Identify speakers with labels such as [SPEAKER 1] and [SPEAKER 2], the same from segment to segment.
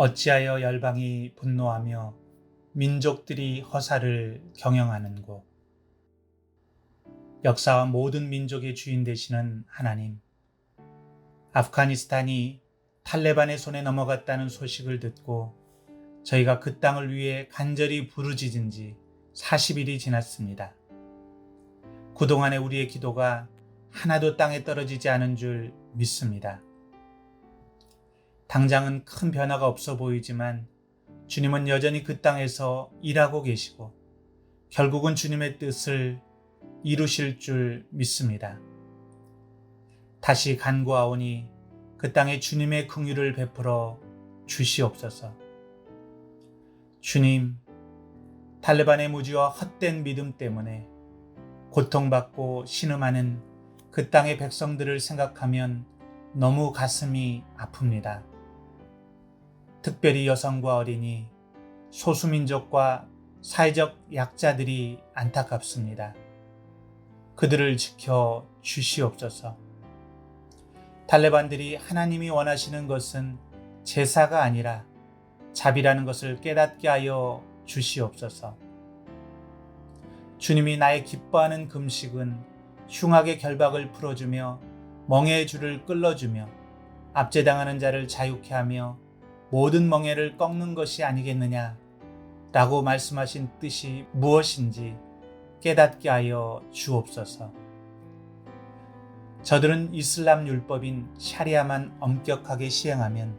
[SPEAKER 1] 어찌하여 열방이 분노하며 민족들이 허사를 경영하는고 역사와 모든 민족의 주인 되시는 하나님 아프가니스탄이 탈레반의 손에 넘어갔다는 소식을 듣고 저희가 그 땅을 위해 간절히 부르짖은 지 40일이 지났습니다. 그동안의 우리의 기도가 하나도 땅에 떨어지지 않은 줄 믿습니다. 당장은 큰 변화가 없어 보이지만 주님은 여전히 그 땅에서 일하고 계시고 결국은 주님의 뜻을 이루실 줄 믿습니다. 다시 간구하오니 그 땅에 주님의 긍휼을 베풀어 주시옵소서. 주님, 탈레반의 무지와 헛된 믿음 때문에 고통받고 신음하는 그 땅의 백성들을 생각하면 너무 가슴이 아픕니다. 특별히 여성과 어린이, 소수민족과 사회적 약자들이 안타깝습니다. 그들을 지켜 주시옵소서. 탈레반들이 하나님이 원하시는 것은 제사가 아니라 자비라는 것을 깨닫게 하여 주시옵소서. 주님이 나의 기뻐하는 금식은 흉악의 결박을 풀어주며 멍해의 줄을 끌어주며 압제당하는 자를 자유케 하며 모든 멍해를 꺾는 것이 아니겠느냐 라고 말씀하신 뜻이 무엇인지 깨닫게 하여 주옵소서. 저들은 이슬람 율법인 샤리아만 엄격하게 시행하면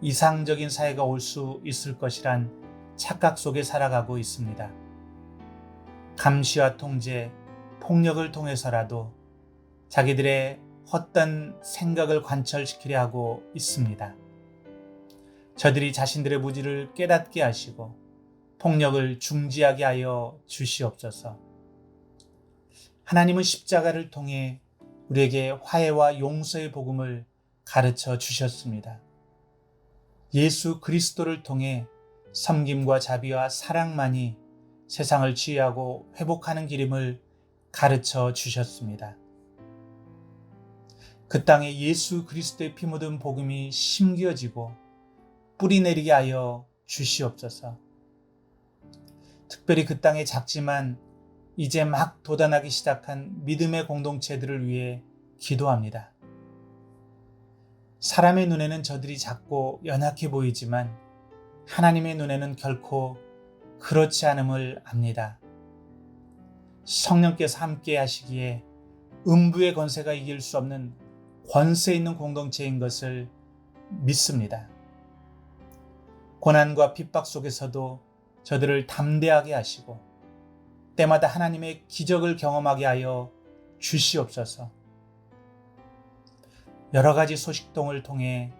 [SPEAKER 1] 이상적인 사회가 올 수 있을 것이란 착각 속에 살아가고 있습니다. 감시와 통제, 폭력을 통해서라도 자기들의 헛된 생각을 관철시키려 하고 있습니다. 저들이 자신들의 무지를 깨닫게 하시고 폭력을 중지하게 하여 주시옵소서. 하나님은 십자가를 통해 우리에게 화해와 용서의 복음을 가르쳐 주셨습니다. 예수 그리스도를 통해 섬김과 자비와 사랑만이 세상을 지휘하고 회복하는 길임을 가르쳐 주셨습니다. 그 땅에 예수 그리스도의 피 묻은 복음이 심겨지고 뿌리 내리게 하여 주시옵소서. 특별히 그 땅에 작지만 이제 막 도단하기 시작한 믿음의 공동체들을 위해 기도합니다. 사람의 눈에는 저들이 작고 연약해 보이지만 하나님의 눈에는 결코 그렇지 않음을 압니다. 성령께서 함께 하시기에 음부의 권세가 이길 수 없는 권세 있는 공동체인 것을 믿습니다. 고난과 핍박 속에서도 저들을 담대하게 하시고 때마다 하나님의 기적을 경험하게 하여 주시옵소서. 여러 가지 소식통을 통해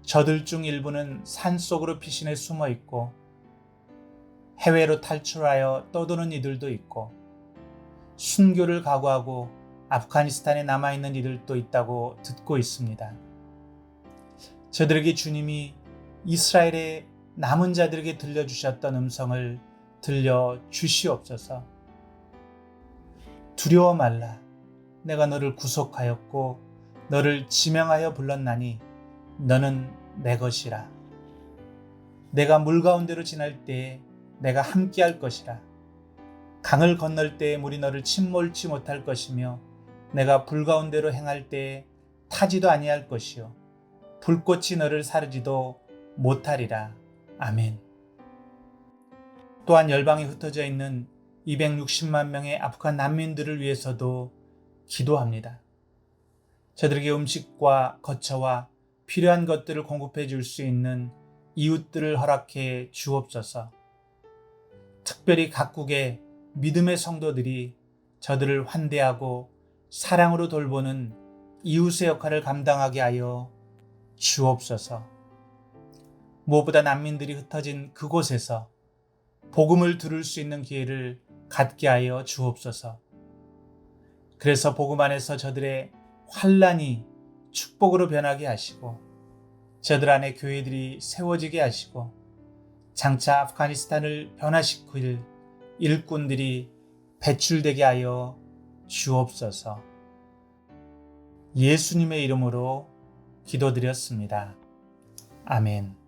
[SPEAKER 1] 저들 중 일부는 산 속으로 피신해 숨어 있고 해외로 탈출하여 떠도는 이들도 있고 순교를 각오하고 아프가니스탄에 남아있는 이들도 있다고 듣고 있습니다. 저들에게 주님이 이스라엘의 남은 자들에게 들려주셨던 음성을 들려 주시옵소서. 두려워 말라. 내가 너를 구속하였고 너를 지명하여 불렀나니 너는 내 것이라. 내가 물 가운데로 지날 때에 내가 함께할 것이라. 강을 건널 때에 물이 너를 침몰치 못할 것이며 내가 불 가운데로 행할 때에 타지도 아니할 것이요 불꽃이 너를 사르지도 못하리라. 아멘. 또한 열방에 흩어져 있는 260만 명의 아프간 난민들을 위해서도 기도합니다. 저들에게 음식과 거처와 필요한 것들을 공급해 줄 수 있는 이웃들을 허락해 주옵소서. 특별히 각국의 믿음의 성도들이 저들을 환대하고 사랑으로 돌보는 이웃의 역할을 감당하게 하여 주옵소서. 무엇보다 난민들이 흩어진 그곳에서 복음을 들을 수 있는 기회를 갖게 하여 주옵소서. 그래서 복음 안에서 저들의 환란이 축복으로 변하게 하시고 저들 안에 교회들이 세워지게 하시고 장차 아프가니스탄을 변화시킬 일꾼들이 배출되게 하여 주옵소서. 예수님의 이름으로 기도드렸습니다. 아멘.